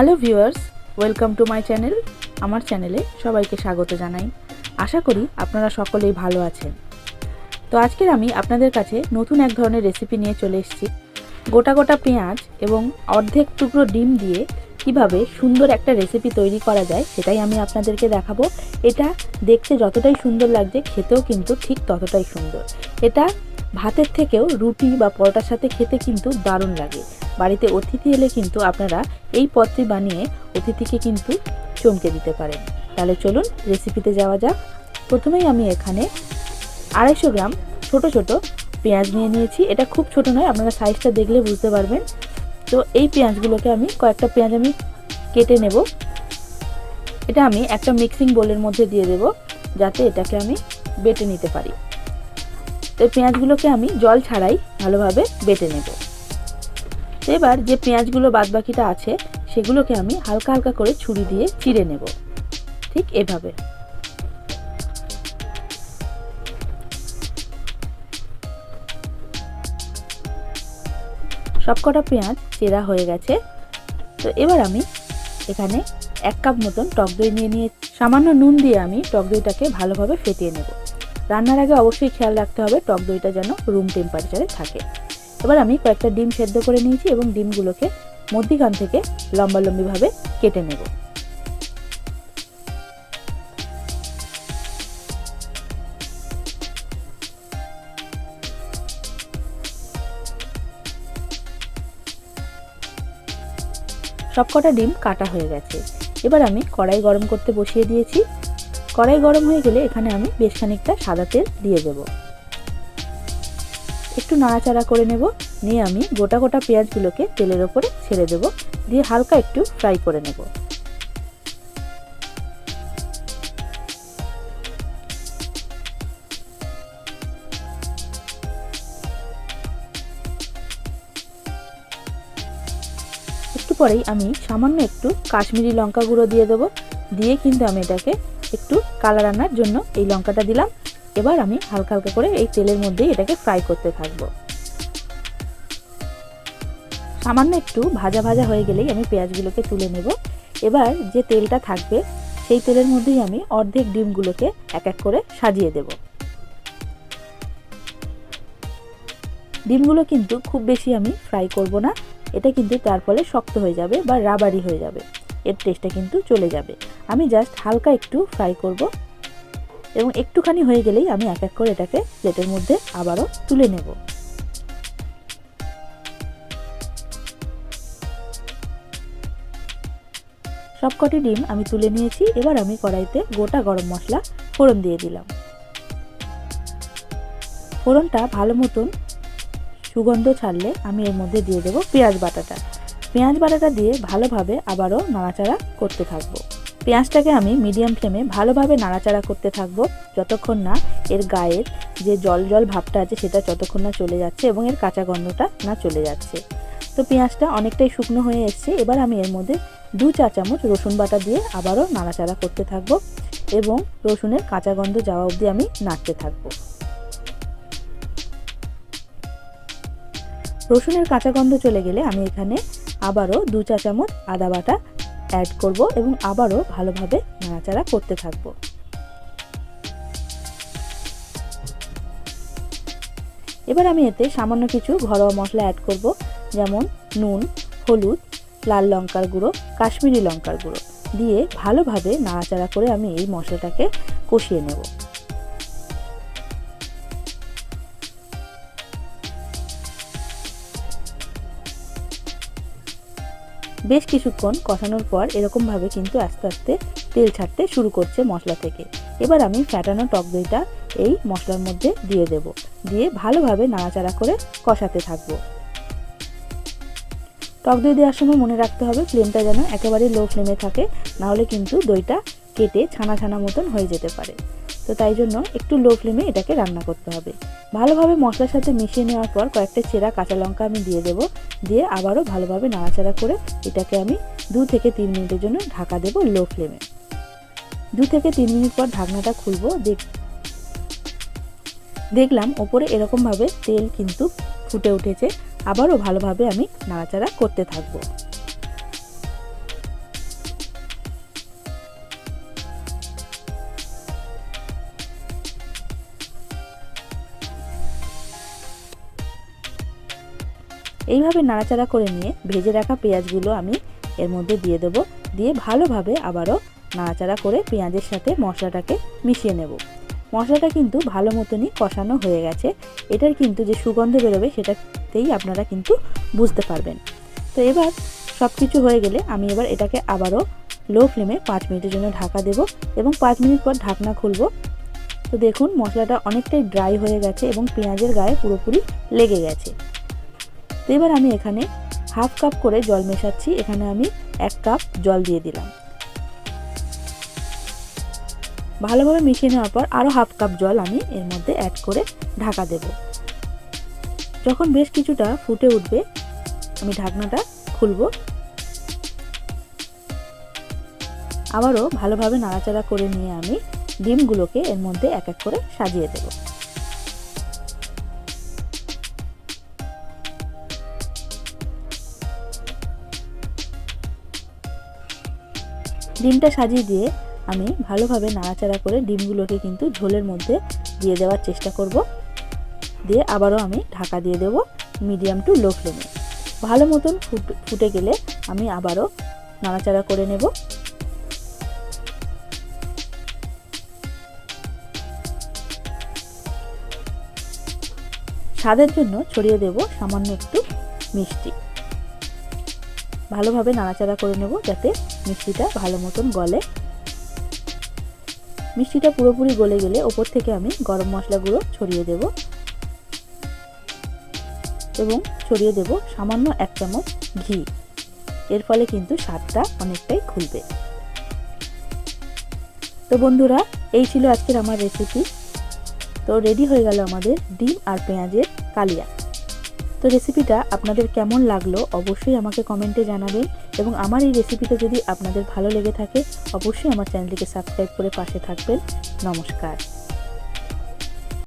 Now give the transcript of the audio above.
Hello viewers, welcome to my channel. আমার চ্যানেলে সবাইকে স্বাগত জানাই। আশা করি আপনারা সকলেই ভালো আছেন। তো আজকের আমি আপনাদের কাছে নতুন এক ধরনের রেসিপি নিয়ে চলে এসেছি। গোটা গোটা পেঁয়াজ এবং অর্ধেক টুকরো ডিম দিয়ে কীভাবে সুন্দর একটা রেসিপি তৈরি করা যায় সেটাই আমি আপনাদেরকে দেখাবো। এটা দেখতে যতটাই সুন্দর লাগছে, খেতেও কিন্তু ঠিক ততটাই সুন্দর। এটা ভাতের থেকেও রুটি বা পরোটার সাথে খেতে কিন্তু দারুণ লাগে। বাড়িতে অতিথি এলে কিন্তু আপনারা এই পদটি বানিয়ে অতিথিকে কিন্তু চমকে দিতে পারেন। তাহলে চলুন রেসিপিতে যাওয়া যাক। প্রথমেই আমি এখানে আড়াইশো গ্রাম ছোট ছোট পেঁয়াজ নিয়ে নিয়েছি। এটা খুব ছোট নয়, আপনারা সাইজটা দেখলে বুঝতে পারবেন। তো এই পেঁয়াজগুলোকে আমি কয়েকটা পেঁয়াজ আমি কেটে নেব। এটা আমি একটা মিক্সিং বোলের মধ্যে দিয়ে দেব, যাতে এটাকে আমি বেটে নিতে পারি। তো পেঁয়াজগুলোকে আমি জল ছাড়াই ভালোভাবে বেটে নেব। এবার যে পেঁয়াজগুলো বাদবাকিটা আছে, সেগুলোকে আমি হালকা হালকা করে ছুরি দিয়ে চিড়ে নেব। ঠিক এভাবে। সবকটা পেঁয়াজ চেরা হয়ে গেছে। তো এবার আমি এখানে এক কাপ মতন টক দই নিয়ে নিয়ে, সামান্য নুন দিয়ে আমি টক দইটাকে ভালোভাবে ফেটিয়ে নেব। রান্নার আগে অবশ্যই খেয়াল রাখতে হবে টক দইটা যেন রুম টেম্পারেচারে থাকে। এবার আমি কয়েকটা ডিম সেদ্ধ করে নিয়েছি এবং ডিমগুলোকে মধ্যিখান থেকে লম্বা লম্বিভাবে কেটে নেব। সবকটা ডিম কাটা হয়ে গেছে। এবার আমি কড়াই গরম করতে বসিয়ে দিয়েছি। কড়াই গরম হয়ে গেলে এখানে আমি বেশ খানিকটা সাদা তেল দিয়ে দেব। একটু নাড়াচাড়া করে নেব। নিয়ে আমি গোটা গোটা পেঁয়াজগুলোকে তেলের ওপরে ছেড়ে দেব। দিয়ে হালকা একটু ফ্রাই করে নেব। একটু পরেই আমি সামান্য একটু কাশ্মীরি লঙ্কা গুঁড়ো দিয়ে দেবো। দিয়ে কিন্তু আমি এটাকে একটু কালার আনার জন্য এই লঙ্কাটা দিলাম। এবার আমি হালকা হালকা করে এই তেলের মধ্যেই এটাকে ফ্রাই করতে থাকব। সামান্য একটু ভাজা ভাজা হয়ে গেলেই আমি পেঁয়াজগুলোকে তুলে নেব। এবার যে তেলটা থাকবে, সেই তেলের মধ্যেই আমি অর্ধেক ডিমগুলোকে এক এক করে সাজিয়ে দেব। ডিমগুলো কিন্তু খুব বেশি আমি ফ্রাই করব না। এটা কিন্তু তার ফলে শক্ত হয়ে যাবে বা রাবারি হয়ে যাবে। এর টেস্টটা কিন্তু চলে যাবে। আমি জাস্ট হালকা একটু ফ্রাই করব। এবং একটুখানি হয়ে গেলেই আমি এক এক করে এটাকে প্লেটের মধ্যে আবারও তুলে নেব। সবকটি ডিম আমি তুলে নিয়েছি, এবার আমি কড়াইতে গোটা গরম মশলা ফোড়ন দিয়ে দিলাম। ফোড়নটা ভালো মতন সুগন্ধ ছাড়লে আমি এর মধ্যে দিয়ে দেবো পেঁয়াজ বাটাটা। পেঁয়াজ বাটাটা দিয়ে ভালোভাবে আবারও নাড়াচাড়া করতে থাকব। পেঁয়াজটাকে আমি মিডিয়াম ফ্লেমে ভালোভাবে নাড়াচাড়া করতে থাকব। যতক্ষণ না এর গায়ের যে জল জল ভাবটা আছে, সেটা যতক্ষণ না চলে যাচ্ছে এবং এর কাঁচা গন্ধটা না চলে যাচ্ছে। তো পেঁয়াজটা অনেকটাই শুকনো হয়ে এসছে। এবার আমি এর মধ্যে দু চা চামচ রসুন বাটা দিয়ে আবারও নাড়াচাড়া করতে থাকব এবং রসুনের কাঁচা গন্ধ যাওয়া অবধি আমি নাড়তে থাকব। রসুনের কাঁচা গন্ধ চলে গেলে আমি এখানে আবারও দু চা চামচ আদা বাটা অ্যাড করব এবং আবারও ভালোভাবে নাড়াচাড়া করতে থাকব। এবার আমি এতে সামান্য কিছু ঘরোয়া মশলা অ্যাড করব, যেমন নুন, হলুদ, লাল লঙ্কার গুঁড়ো, কাশ্মীরি লঙ্কার গুঁড়ো। দিয়ে ভালোভাবে নাড়াচাড়া করে আমি এই মশলাটাকে কষিয়ে নেব। বেশ কিছুক্ষণ কষানোর পর এরকমভাবে কিন্তু আস্তে আস্তে তেল ছাড়তে শুরু করছে মশলা থেকে। এবার আমি ফ্যাটানো টক দইটা এই মশলার মধ্যে দিয়ে দেব। দিয়ে ভালোভাবে নাড়াচাড়া করে কষাতে থাকব। টক দই দেওয়ার সময় মনে রাখতে হবে ফ্লেমটা যেন একেবারে লো ফ্লেমে থাকে, নাহলে কিন্তু দইটা কেটে ছানা ছানা মতন হয়ে যেতে পারে। তো তাই জন্য একটু লো ফ্লেমে এটাকে রান্না করতে হবে। ভালোভাবে মশলার সাথে মিশিয়ে নেওয়ার পর কয়েকটা চেরা কাঁচা লঙ্কা আমি দিয়ে দেবো। দিয়ে আবারও ভালোভাবে নাড়াচাড়া করে এটাকে আমি দু থেকে তিন মিনিটের জন্য ঢাকা দেবো লো ফ্লেমে দু থেকে তিন মিনিট পর ঢাকনাটা খুলবো। দেখ দেখলাম ওপরে এরকমভাবে তেল কিন্তু ফুটে উঠেছে। আবারও ভালোভাবে আমি নাড়াচাড়া করতে থাকব। এইভাবে নাড়াচাড়া করে নিয়ে ভেজে রাখা পেঁয়াজগুলো আমি এর মধ্যে দিয়ে দেবো। দিয়ে ভালোভাবে আবারও নাড়াচাড়া করে পেঁয়াজের সাথে মশলাটাকে মিশিয়ে নেব। মশলাটা কিন্তু ভালো মতনই কষানো হয়ে গেছে। এটার কিন্তু যে সুগন্ধ বেরোবে সেটাতেই আপনারা কিন্তু বুঝতে পারবেন। তো এবার সব কিছু হয়ে গেলে আমি এবার এটাকে আবারও লো ফ্লেমে পাঁচ মিনিটের জন্য ঢাকা দেব এবং পাঁচ মিনিট পর ঢাকনা খুলব। তো দেখুন মশলাটা অনেকটাই ড্রাই হয়ে গেছে এবং পেঁয়াজের গায়ে পুরোপুরি লেগে গেছে। তো এবার আমি এখানে হাফ কাপ করে জল মেশাচ্ছি। এখানে আমি এক কাপ জল দিয়ে দিলাম। ভালোভাবে মিশিয়ে নেওয়ার পর আরও হাফ কাপ জল আমি এর মধ্যে অ্যাড করে ঢাকা দেব। যখন বেশ কিছুটা ফুটে উঠবে, আমি ঢাকনাটা খুলব। আবারও ভালোভাবে নাড়াচাড়া করে নিয়ে আমি ডিমগুলোকে এর মধ্যে এক এক করে সাজিয়ে দেব। ডিমটা সাজিয়ে দিয়ে আমি ভালোভাবে নাড়াচাড়া করে ডিমগুলোকে কিন্তু ঝোলের মধ্যে দিয়ে দেওয়ার চেষ্টা করব। দিয়ে আবারও আমি ঢাকা দিয়ে দেব মিডিয়াম টু লো ফ্লেমে। ভালো মতন ফুটে গেলে আমি আবারও নাড়াচাড়া করে নেব। স্বাদের জন্য ছড়িয়ে দেব সামান্য একটু মিষ্টি। ভালোভাবে নাড়াচাড়া করে নেব যাতে মিষ্টিটা ভালো মতন গলে। মিষ্টিটা পুরোপুরি গলে গেলে ওপর থেকে আমি গরম মশলাগুলো ছড়িয়ে দেব। এবং ছড়িয়ে দেব সামান্য এক চামচ ঘি। এর ফলে কিন্তু স্বাদটা অনেকটাই খুলবে। তো বন্ধুরা, এই ছিল আজকের আমার রেসিপি তো রেডি হয়ে গেল আমাদের ডিম আর পেঁয়াজের কালিয়া। তো রেসিপিটা আপনাদের কেমন লাগল অবশ্যই আমাকে কমেন্টে জানাবেন এবং আমার এই রেসিপিটা যদি আপনাদের ভালো লেগে থাকে, অবশ্যই আমার চ্যানেলটিকে সাবস্ক্রাইব করে পাশে থাকবেন। নমস্কার।